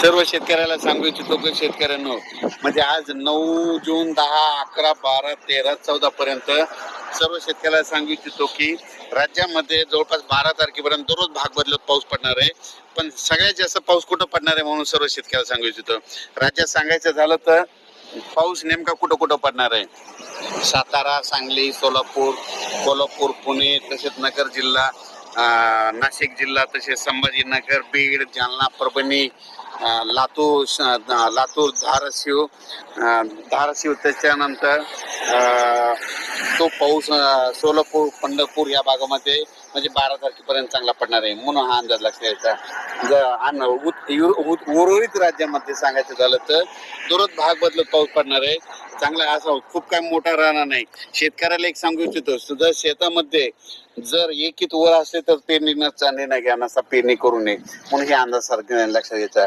सर्व शेतकऱ्याला सांगू इच्छितो की शेतकऱ्यांनो म्हणजे आज नऊ जून दहा अकरा बारा तेरा चौदा पर्यंत सर्व शेतकऱ्याला सांगू इच्छितो की राज्यामध्ये जवळपास बारा तारखेपर्यंत दररोज भाग बदलत पाऊस पडणार आहे. पण सगळ्यात जास्त पाऊस कुठं पडणार आहे म्हणून सर्व शेतकऱ्याला सांगू इच्छितो. राज्यात सांगायचं झालं तर पाऊस नेमका कुठं कुठं पडणार आहे? सातारा सांगली सोलापूर कोल्हापूर पुणे तसेच नगर जिल्हा नाशिक जिल्हा तसेच संभाजीनगर बीड जालना परभणी लातूर लातूर धाराशिव धाराशिव त्याच्यानंतर तो पाऊस सोलापूर पंढरपूर या भागामध्ये म्हणजे बारा तारखेपर्यंत चांगला पडणार आहे. म्हणून हा अंदाज लक्षात घ्यायचा. जर आणि यु- उर्वरित राज्यामध्ये सांगायचं झालं तर दररोज भाग बदलत पाऊस पडणार आहे. चांगला असा खूप काय मोठा राहणार नाही. शेतकऱ्याला एक सांगू इच्छितो सुद्धा शेतामध्ये जर एकीत वर असले तर पेरणी नसता निर्णय घ्या असा पेरणी करू नये. म्हणून हे अंदाज सारखे लक्षात घ्यायचा